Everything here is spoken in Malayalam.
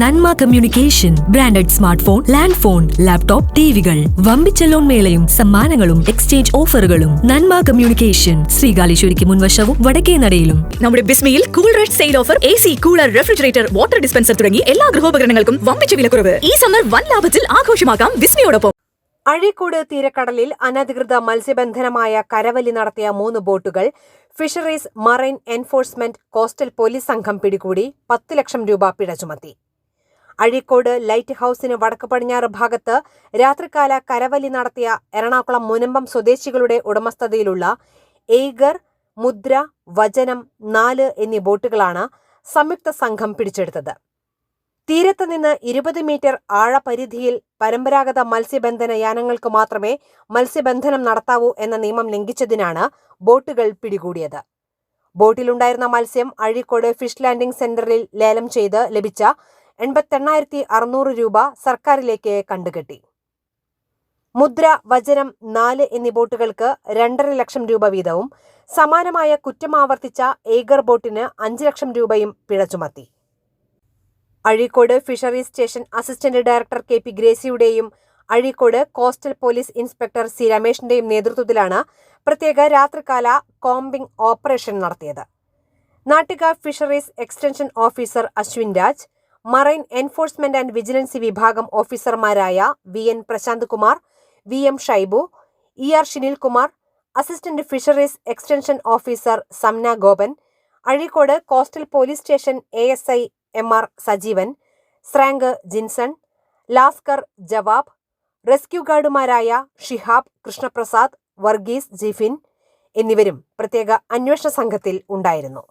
Nanma communication branded smart phone land phone laptop ടിവികൾ. വമ്പിച്ച ലോൺ മേളയും സമ്മാനങ്ങളും എക്സ്ചേഞ്ച് ഓഫറുകളും. നന്മ കമ്മ്യൂണിക്കേഷൻ ശ്രീകാലേശ്വരിക്ക് മുൻവശവും വടക്കേ നടയിലും. നമ്മുടെ ബിസ്മയിൽ cool red sale offer A C cooler refrigerator water dispenser തുടങ്ങി എല്ലാ ഗൃഹോപകരണങ്ങൾക്കും വമ്പിച്ച വിലക്കുറവ്. ഈ സമ്മർ വൻ ലാഭത്തിൽ ആഘോഷമാക്കാം ബിസ്മിയോടൊപ്പം. അഴീക്കോട് തീരക്കടലിൽ അനധികൃത മത്സ്യബന്ധനമായ കരവലി നടത്തിയ മൂന്ന് ബോട്ടുകൾ fisheries marine enforcement coastal police സംഘം പിടികൂടി പത്ത് ലക്ഷം രൂപ പിഴ ചുമത്തി. അഴീക്കോട് ലൈറ്റ് ഹൌസിന് വടക്ക് പടിഞ്ഞാറ് ഭാഗത്ത് രാത്രികാല കരവലി നടത്തിയ എറണാകുളം മുനമ്പം സ്വദേശികളുടെ ഉടമസ്ഥതയിലുള്ള എയ്ഗർ മുദ്ര വചനം നാല് എന്നീ ബോട്ടുകളാണ് സംയുക്ത സംഘം പിടിച്ചെടുത്തത്. തീരത്ത് നിന്ന് ഇരുപത് മീറ്റർ ആഴപരിധിയിൽ പരമ്പരാഗത മത്സ്യബന്ധന യാനങ്ങൾക്ക് മാത്രമേ മത്സ്യബന്ധനം നടത്താവൂ എന്ന നിയമം ലംഘിച്ചതിനാണ് ബോട്ടുകൾ പിടികൂടിയത്. ബോട്ടിലുണ്ടായിരുന്ന മത്സ്യം അഴീക്കോട് ഫിഷ് ലാൻഡിംഗ് സെന്ററിൽ ലേലം ചെയ്ത് ലഭിച്ച എൺപത്തെണ്ണായിരത്തി അറുന്നൂറ് രൂപ സർക്കാരിലേക്ക് കണ്ടുകെട്ടി. മുദ്ര വചനം നാല് എന്നീ ബോട്ടുകൾക്ക് രണ്ടര ലക്ഷം രൂപ വീതവും സമാനമായ കുറ്റം ആവർത്തിച്ച ഏഗർ ബോട്ടിന് അഞ്ച് ലക്ഷം രൂപയും പിഴ ചുമത്തി. Azhikode fisheries station assistant director K P ഗ്രേസിയുടെയും Azhikode coastal police inspector C രമേഷിന്റെയും നേതൃത്വത്തിലാണ് പ്രത്യേക രാത്രികാല കോംബിംഗ് ഓപ്പറേഷൻ നടത്തിയത്. Nattika fisheries extension officer Ashwin Raj marine enforcement and വിജിലൻസി വിഭാഗം ഓഫീസർമാരായ V N Prasanth Kumar V M Shaibu E R Shinil Kumar assistant fisheries extension officer Samna Gopan Azhikode coastal police station A S I M R Sajeevan സ്രാങ്ക് Jinson ലാസ്കർ ജവാബ് റെസ്ക്യൂ ഗാർഡുമാരായ ഷിഹാബ് കൃഷ്ണപ്രസാദ് വർഗീസ് ജിഫിൻ എന്നിവരും പ്രത്യേക അന്വേഷണ സംഘത്തിൽ ഉണ്ടായിരുന്നു.